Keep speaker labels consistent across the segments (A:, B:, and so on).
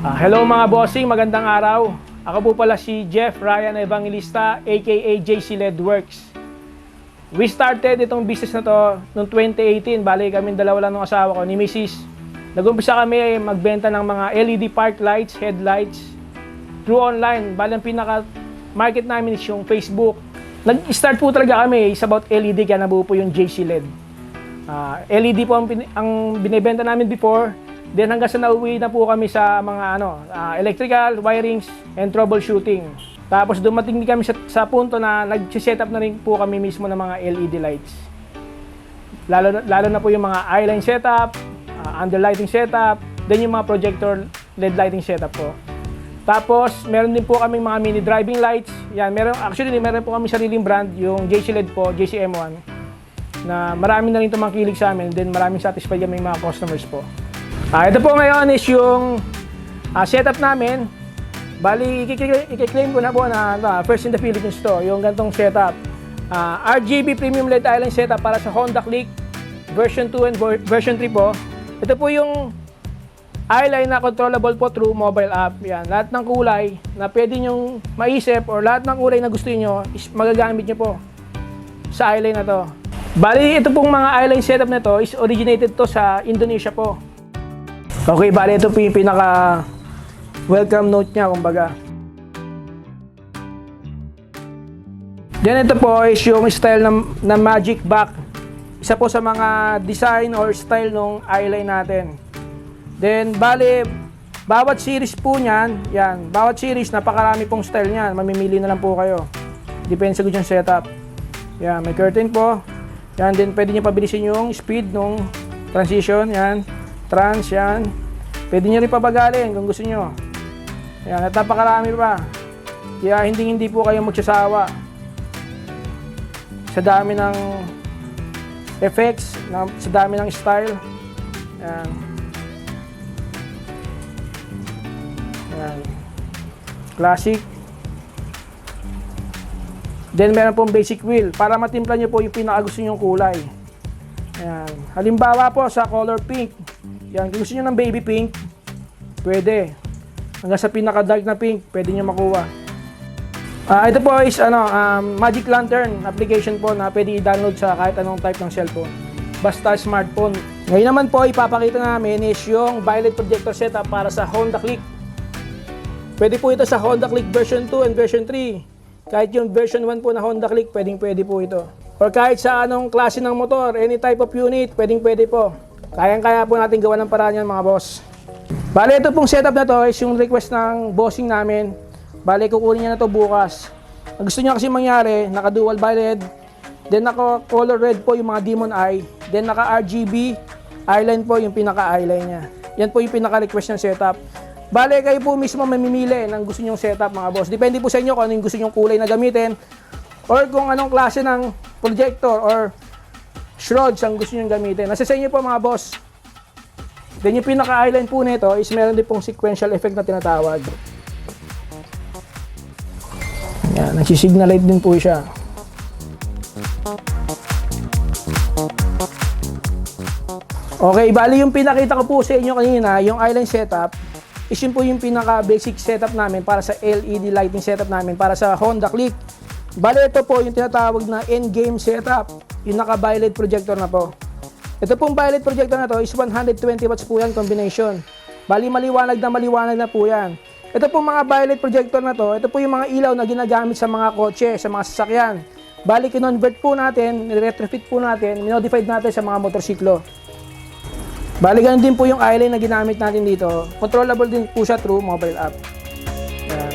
A: Ah, hello mga bossing, magandang araw. Ako po pala si Jeff Ryan Evangelista aka JC LED Works. We started itong business na to noong 2018. Bali kami dalawa lang ng asawa ko ni Mrs. Nag-umpisa kami magbenta ng mga LED park lights, headlights through online. Bali ang pinaka market namin is yung Facebook. Nag-start po talaga kami is about LED kaya nabuo po yung JC LED. Ah, LED po ang, ang binebenta namin before. Then hanggang sa nauwi na po kami sa mga ano, ah, electrical, wirings, and troubleshooting. Tapos dumating din kami sa, sa punto na nag-set up na rin po kami mismo ng mga LED lights. Lalo, lalo na po yung mga eyeline setup, ah, underlighting setup, then yung mga projector LED lighting setup po. Tapos, meron din po kaming mga mini driving lights. Yan, meron, actually, meron po kami sariling brand, yung JC LED po, JCM1 na marami na rin tumangkilig sa amin then maraming satisfied kami mga customers po. Ah, ito po ngayon is yung ah, setup namin. Bali, ikiklaim ko na po na ah, first in the Philippines to, yung gantong setup. Ah, RGB Premium LED Island setup para sa Honda Click version 2 and ver- version 3 po. Ito po yung eyeline na controllable po through mobile app. Yan, lahat ng kulay na pwede nyong maisip or lahat ng kulay na gusto niyo is magagamit niyo po sa eyeline na to. Bali, ito pong mga eyeline setup na to is originated to sa Indonesia po. Okay, bali ito po yung pinaka welcome note niya, kumbaga. Then ito po is yung style ng, ng Magic Back. Isa po sa mga design or style ng eyeline natin. Then, bali, bawat series po niyan, yan, bawat series, napakarami pong style niyan. Mamimili na lang po kayo. Depende sa yung setup. Yan, may curtain po. Yan, din pwede nyo pabilisin yung speed ng transition. Yan, trans, yan. Pwede nyo rin pabagalin kung gusto nyo. Yan, at napakarami pa. Kaya hindi hindi po kayo magsasawa sa dami ng effects, na, sa dami ng style. Yan. Yan. Classic. Then meron pong basic wheel para matimpla nyo po yung pinakagusto nyong kulay. Ayan. Halimbawa po sa color pink. Yan, gusto nyo ng baby pink, pwede. Hanggang sa pinaka dark na pink, pwede nyo makuha. Ah, ito po is ano, um, Magic Lantern application po na pwede i-download sa kahit anong type ng cellphone. Basta smartphone. Ngayon naman po, ipapakita namin is yung violet projector setup para sa Honda Click. Pwede po ito sa Honda Click version 2 and version 3. Kahit yung version 1 po na Honda Click, pwedeng pwede po ito. Or kahit sa anong klase ng motor, any type of unit, pwedeng pwede po. Kayang-kaya po natin gawa ng paraan yan mga boss. Bale, ito pong setup na to is yung request ng bossing namin. Bale, kukunin niya na to bukas. Ang gusto niya kasi mangyari, naka-dual violet, then naka-color red po yung mga demon eye, then naka-RGB eyeline po yung pinaka-eyeline niya. Yan po yung pinaka-request ng setup. Bale, kayo po mismo mamimili ng gusto nyong setup mga boss. Depende po sa inyo kung ano yung gusto nyong kulay na gamitin or kung anong klase ng projector or shrouds ang gusto nyong gamitin. Nasa sa inyo po mga boss. Then yung pinaka-eyeline po nito is meron din pong sequential effect na tinatawag. Yan, nagsisignalite din po siya. Okay, bali yung pinakita ko po sa inyo kanina, yung eyeline setup, is yun po yung pinaka basic setup namin para sa LED lighting setup namin para sa Honda Click. Bali ito po yung tinatawag na end-game setup, yung naka-violet projector na po. Ito pong violet projector na to is 120 watts po yan combination. Bali maliwanag na maliwanag na po yan. Ito pong mga violet projector na to, ito po yung mga ilaw na ginagamit sa mga kotse, sa mga sasakyan. Bali kinonvert po natin, retrofit po natin, minodified natin sa mga motorsiklo. Bali ganun din po yung eyeline na ginamit natin dito. Controllable din po siya through mobile app. Yan.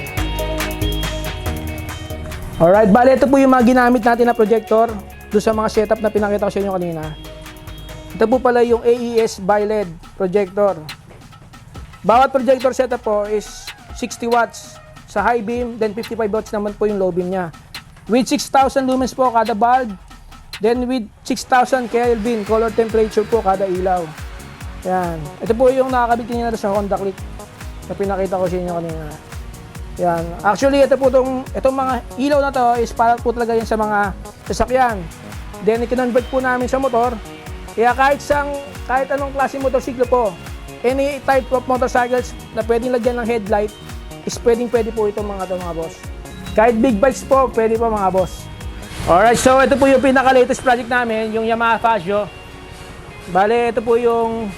A: Alright, bali ito po yung mga ginamit natin na projector doon sa mga setup na pinakita ko sa inyo kanina. Ito po pala yung AES BiLED projector. Bawat projector setup po is 60 watts sa high beam, then 55 watts naman po yung low beam niya. With 6,000 lumens po kada bulb, then with 6,000 Kelvin color temperature po kada ilaw. Yan. Ito po yung nakakabit kanina sa Honda Click na pinakita ko sa inyo kanina. Yan. Actually, ito po itong, itong mga ilaw na to is para po talaga yan sa mga sasakyan. Then, i-convert po namin sa motor. Kaya kahit sang, kahit anong klase motorsiklo po, any type of motorcycles na pwedeng lagyan ng headlight is pwedeng pwede po ito mga to mga boss. Kahit big bikes po, pwede po mga boss. Alright, so ito po yung pinaka-latest project namin, yung Yamaha Fazio. Bale, ito po yung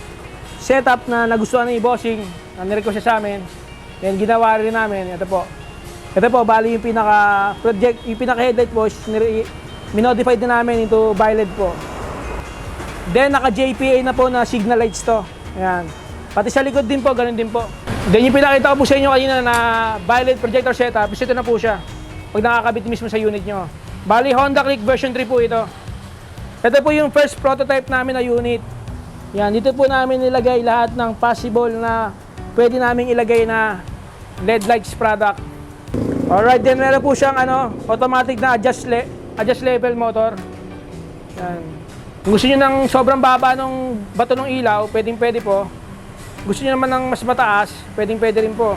A: setup na nagustuhan ni Bossing, na nirequest siya sa amin. Then ginawa rin namin, ito po. Ito po, bali yung pinaka project, yung pinaka headlight po, minodified na namin into violet po. Then naka JPA na po na signal lights to. Ayan. Pati sa likod din po, ganun din po. Then yung pinakita ko po sa inyo kanina na violet projector setup, ito na po siya. Pag nakakabit mismo sa unit nyo. Bali Honda Click version 3 po ito. Ito po yung first prototype namin na unit. Yan, dito po namin nilagay lahat ng possible na pwede namin ilagay na LED lights product. Alright, then meron po siyang ano, automatic na adjust, adjust level motor. Yan. Kung gusto nyo ng sobrang baba ng bato ng ilaw, pwedeng pwede po. Gusto nyo naman ng mas mataas, pwedeng pwede rin po.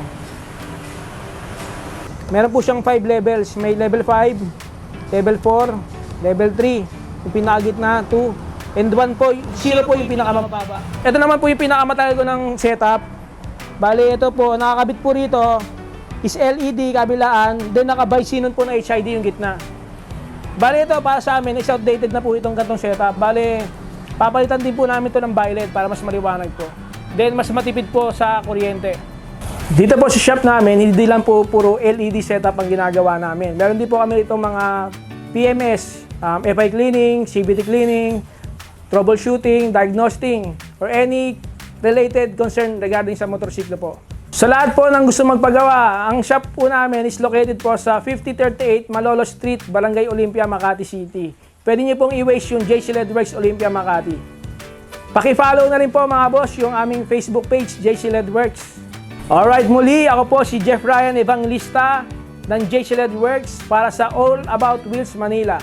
A: Meron po siyang 5 levels. May level 5, level 4, level 3, yung pinakagitna 2, and 1 po, 0 po yung pinakamababa. Ito naman po yung pinakamatagal ko ng setup. Bali, ito po, nakakabit po rito is LED kabilaan, then naka-bisinon po na HID yung gitna. Bali ito para sa amin, is outdated na po itong kantong setup. Bali, papalitan din po namin ito ng violet para mas maliwanag po. Then mas matipid po sa kuryente. Dito po sa shop namin, hindi lang po puro LED setup ang ginagawa namin. Meron din po kami itong mga PMS, um, FI cleaning, CVT cleaning, troubleshooting, diagnosing, or any related concern regarding sa motorsiklo po. Sa lahat po ng gusto magpagawa, ang shop po namin is located po sa 5038 Malolo Street, Barangay Olympia, Makati City. Pwede niyo pong i-waste yung JC LED Works Olympia, Makati. Paki-follow na rin po mga boss yung aming Facebook page, JC LED Works. Alright, muli ako po si Jeff Ryan Evangelista ng JC LED Works para sa All About Wheels Manila.